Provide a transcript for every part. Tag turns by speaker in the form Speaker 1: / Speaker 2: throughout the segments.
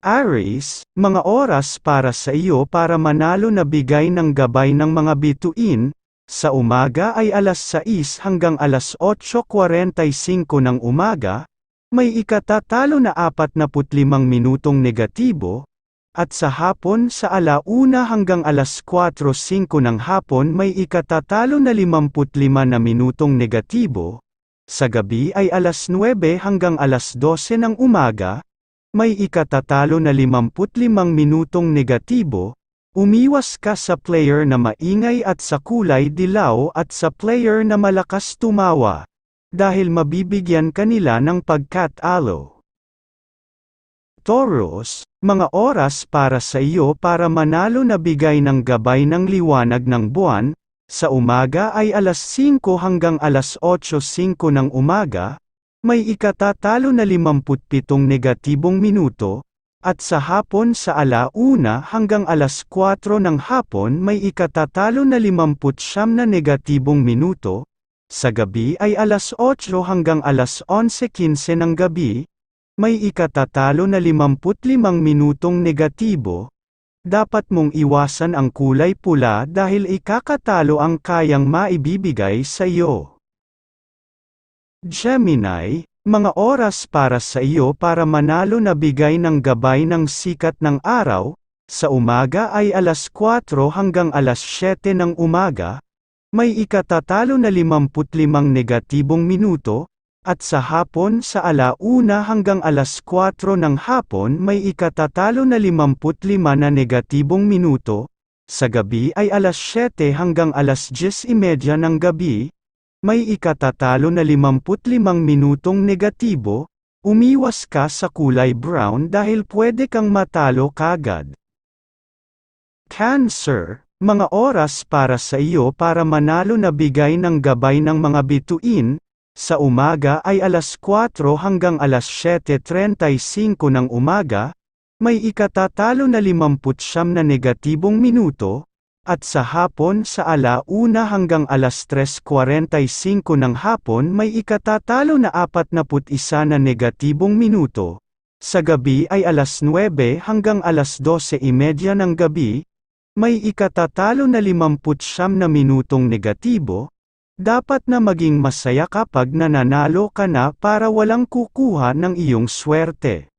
Speaker 1: Aries, mga oras para sa iyo para manalo na bigay ng gabay ng mga bituin, sa umaga ay alas 6 hanggang alas 8.45 ng umaga, may ikatatalo na 45 minutong negatibo, at sa hapon sa alauna hanggang alas 4.05 ng hapon may ikatatalo na 55 na minutong negatibo, sa gabi ay alas 9 hanggang alas 12 ng umaga, may ikatatalo na 55 minutong negatibo, umiwas ka sa player na maingay at sa kulay dilaw at sa player na malakas tumawa, dahil mabibigyan kanila ng pagkat-alo. Taurus, mga oras para sa iyo para manalo na bigay ng gabay ng liwanag ng buwan, sa umaga ay alas 5 hanggang alas 8.05 ng umaga, may ikatatalo na 57 negatibong minuto, at sa hapon sa alauna hanggang alas 4 ng hapon may ikatatalo na 59 na negatibong minuto, sa gabi ay alas 8 hanggang alas 11.15 ng gabi, may ikatatalo na 55 minutong negatibo, dapat mong iwasan ang kulay pula dahil ikakatalo ang kayang maibibigay sa iyo. Gemini, mga oras para sa iyo para manalo na bigay ng gabay ng sikat ng araw, sa umaga ay alas 4 hanggang alas 7 ng umaga, may ikatatalo na 55 negatibong minuto, at sa hapon sa alauna hanggang alas 4 ng hapon may ikatatalo na 55 na negatibong minuto, sa gabi ay alas 7 hanggang alas 10.30 ng gabi, may ikatatalo na 55 minutong negatibo, umiwas ka sa kulay brown dahil pwede kang matalo kagad. Cancer, mga oras para sa iyo para manalo na bigay ng gabay ng mga bituin, sa umaga ay alas 4 hanggang alas 7.35 ng umaga, may ikatatalo na 50 na negatibong minuto, at sa hapon sa alauna hanggang alas 3.45 ng hapon may ikatatalo na 41 na negatibong minuto. Sa gabi ay alas 9 hanggang alas 12.30 ng gabi, may ikatatalo na 50 na minutong negatibo, dapat na maging masaya kapag nananalo ka na para walang kukuha ng iyong swerte.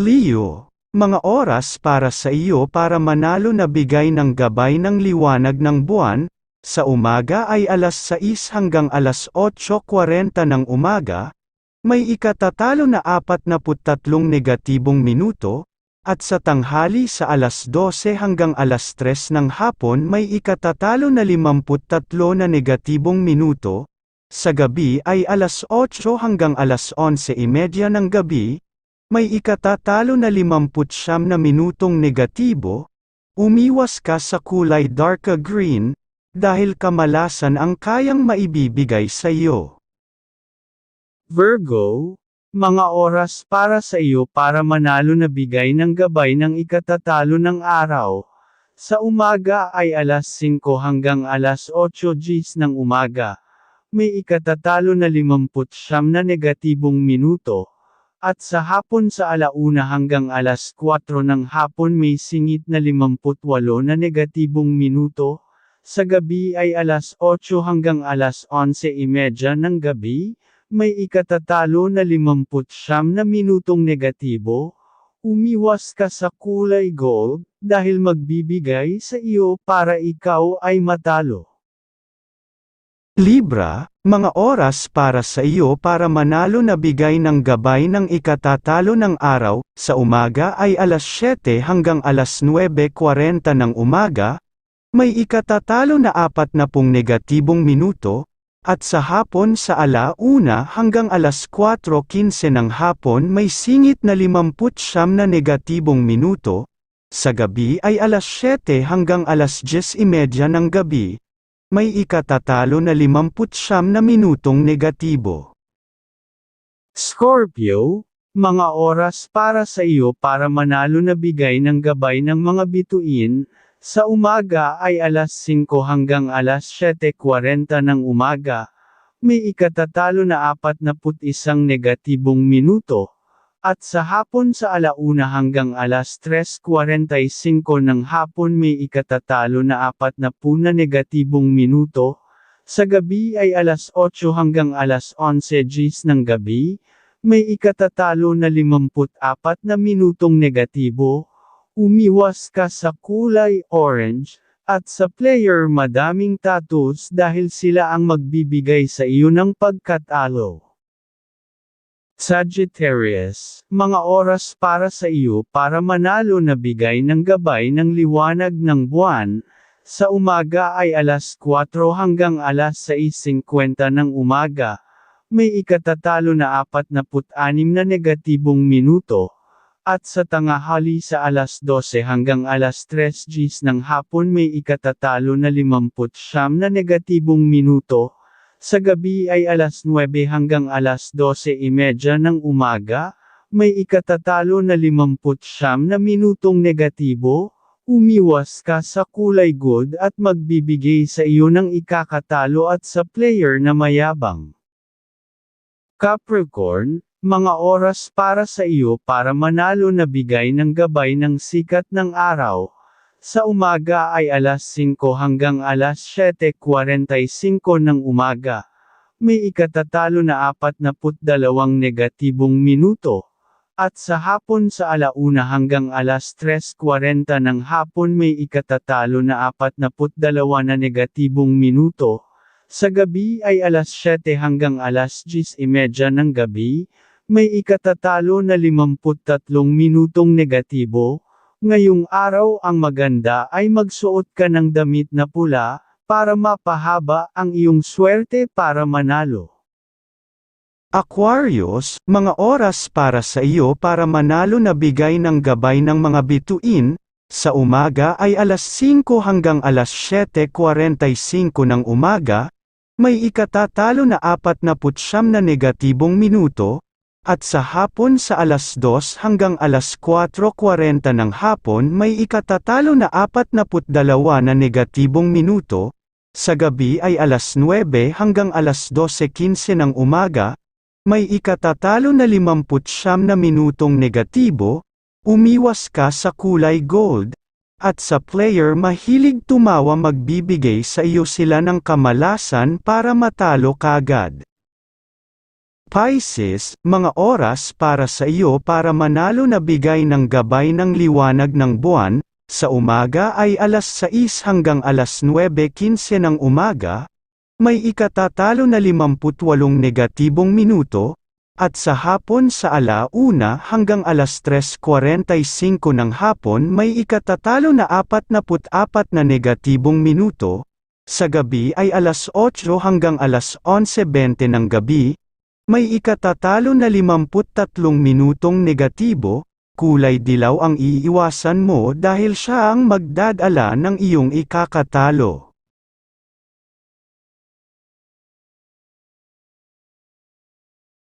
Speaker 1: Leo mga oras para sa iyo para manalo na bigay ng gabay ng liwanag ng buwan, sa umaga ay alas 6 hanggang alas 8.40 ng umaga, may ikatatalo na 43 negatibong minuto, at sa tanghali sa alas 12 hanggang alas 3 ng hapon may ikatatalo na 53 na negatibong minuto, sa gabi ay alas 8 hanggang alas 11.30 ng gabi, may ikatatalo na 50 na minutong negatibo, umiwas ka sa kulay darker green, dahil kamalasan ang kayang maibibigay sa iyo. Virgo, mga oras para sa iyo para manalo na bigay ng gabay ng ikatatalo ng araw. Sa umaga ay alas 5 hanggang alas 8 Gs ng umaga. May ikatatalo na 50 na negatibong minuto. At sa hapon sa alauna hanggang alas 4 ng hapon may singit na 58 na negatibong minuto, sa gabi ay alas 8 hanggang alas 11.30 ng gabi, may ikatatalo na 50 na minutong negatibo, umiwas ka sa kulay gold, dahil magbibigay sa iyo para ikaw ay matalo. Libra, mga oras para sa iyo para manalo na bigay ng gabay ng ikatatalo ng araw, sa umaga ay alas 7 hanggang alas 9.40 ng umaga, may ikatatalo na 40 negatibong minuto, at sa hapon sa alauna hanggang alas 4.15 ng hapon may singit na 50 na negatibong minuto, sa gabi ay alas 7 hanggang alas 10.30 ng gabi, may ikatatalo na 50 na minutong negatibo. Scorpio, mga oras para sa iyo para manalo na bigay ng gabay ng mga bituin, sa umaga ay alas 5 hanggang alas 7.40 ng umaga, may ikatatalo na 41 negatibong minuto,
Speaker 2: At sa hapon sa alauna hanggang alas 3.45 ng hapon may ikatatalo na apat na puna negatibong minuto, sa gabi ay alas 8 hanggang alas 11 gis ng gabi, may ikatatalo na 54 na minutong negatibo, umiwas ka sa kulay orange, at sa player madaming tattoos dahil sila ang magbibigay sa iyo ng pagkatalo. Sagittarius, mga oras para sa iyo para manalo na bigay ng gabay ng liwanag ng buwan, sa umaga ay alas 4 hanggang alas 6.50 ng umaga, may ikatatalo na 46 na negatibong minuto, at sa tangahali sa alas 12 hanggang alas 3 gis ng hapon may ikatatalo na 50 na negatibong minuto, sa gabi ay alas 9 hanggang alas 12.30 ng umaga, may ikatatalo na 50 na minutong negatibo, umiwas ka sa kulay good at magbibigay sa iyo ng ikakatalo at sa player na mayabang. Capricorn, mga oras para sa iyo para manalo na bigay ng gabay ng sikat ng araw, sa umaga ay alas 5 hanggang alas 7.45 ng umaga. May ikatatalo na 42 negatibong minuto. At sa hapon sa alauna hanggang alas 3.40 ng hapon may ikatatalo na 42 na negatibong minuto. Sa gabi ay alas 7 hanggang alas 10.30 ng gabi, may ikatatalo na 53 minutong negatibo, Ngayong araw ang maganda ay magsuot ka ng damit na pula, para mapahaba ang iyong swerte para manalo. Aquarius, mga oras para sa iyo para manalo na bigay ng gabay ng mga bituin, sa umaga ay alas 5 hanggang alas 7.45 ng umaga, may ikatatalo na 49 na negatibong minuto, at sa hapon sa alas 2 hanggang alas 4.40 ng hapon may ikatatalo na 42 na negatibong minuto, sa gabi ay alas 9 hanggang alas 12.15 ng umaga, may ikatatalo na 50 na minutong negatibo, umiwas ka sa kulay gold, at sa player mahilig tumawa magbibigay sa iyo sila ng kamalasan para matalo kagad. Pisces, mga oras para sa iyo para manalo na bigay ng gabay ng liwanag ng buwan, sa umaga ay alas 6 hanggang alas 9.15 ng umaga, may ikatatalo na 58 negatibong minuto, at sa hapon sa alauna hanggang alas 3.45 ng hapon may ikatatalo na 44 na negatibong minuto, sa gabi ay alas 8 hanggang alas 11.20 ng gabi, may ikatatalo na 53 minutong negatibo, kulay dilaw ang iiwasan mo dahil siya ang magdadala ng iyong ikakatalo.